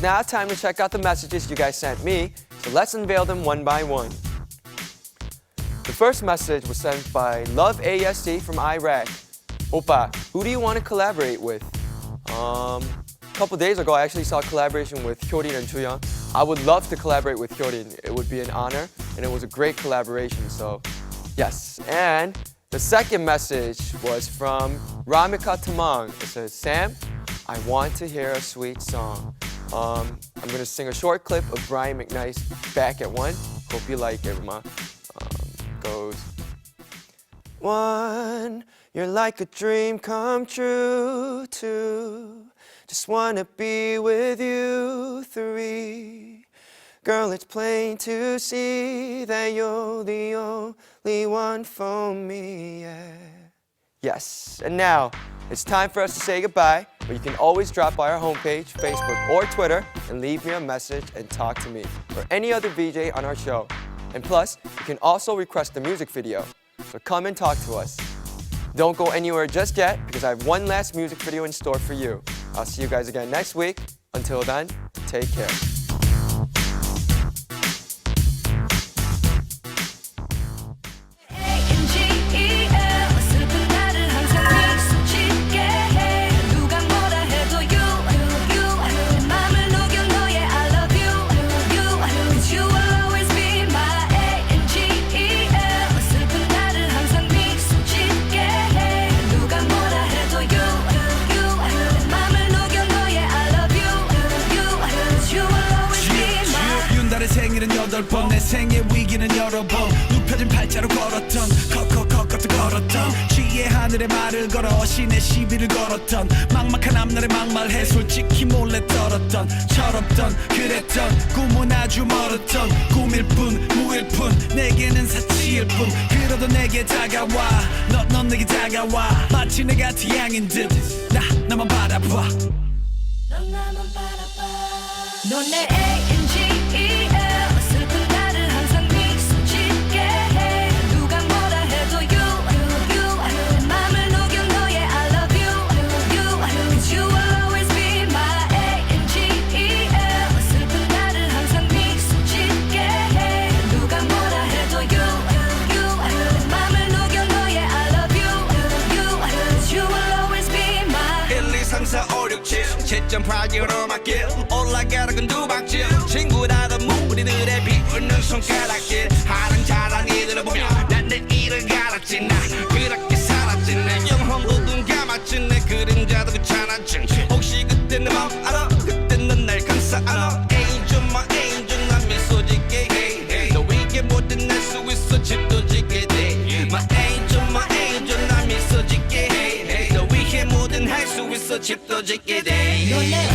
now time to check out the messages you guys sent me, so let's unveil them one by one. The first message was sent by Love ASD from Iraq. Opa, who do you want to collaborate with? Um, a couple days ago, I actually saw a collaboration with Hyorin and Juyoung. I would love to collaborate with Hyorin. It would be an honor, and it was a great collaboration. So, yes. And the second message was from Ramika Tamang. It says, Sam, I want to hear a sweet song. Um, I'm gonna sing a short clip of Brian McKnight's Back at One. Hope you like it, Rama. Um, goes. One, you're like a dream come true. Two, just wanna be with you. Three, girl, it's plain to see that you're the only one for me. Yeah. Yes, and now it's time for us to say goodbye, but you can always drop by our homepage, Facebook, or Twitter and leave me a message and talk to me or any other VJ on our show. And plus, you can also request a music video. So come and talk to us. Don't go anywhere just yet because I have one last music video in store for you. I'll see you guys again next week. Until then, take care. 생일은 여덟 번 내 생의 위기는 여러 번. 눕혀진 팔자로 걸었던 컷컷컷컷 걸었던. 지혜 하늘에 말을 걸어 신의 시비를 걸었던. 막막한 앞날에 막말해 솔직히 몰래 떨었던. 철없던 그랬던 꿈은 아주 멀었던. 꿈일 뿐 무일 뿐 내게는 사치일 뿐. 그래도 내게 다가와 너, 넌 내게 다가와. 마치 내가 태양인 듯나 나만 바라봐. 넌 나만 바라봐. 넌내 A-N-G-E-L 7 7.8기로 맞길 올라가락은 두 박질 친구라던 무리들의 비웃는 손가락질. 하는 자랑이들을 보며 난내 일을 갈았지. 나 그렇게 살았지. 내 영혼도 눈 감았지. 내 그림자도 귀찮았지. 혹시 그때 내 맘 알아? 그때 넌날 감싸 안아. Angel my angel 난 미소 짓게. 해너 위에 뭐든 낼수 있어. 집도 짓게 돼. My angel my angel 난 미소 짓게. 해너 위에 뭐든 할 수 있어. 집도 짓게 돼 Yeah.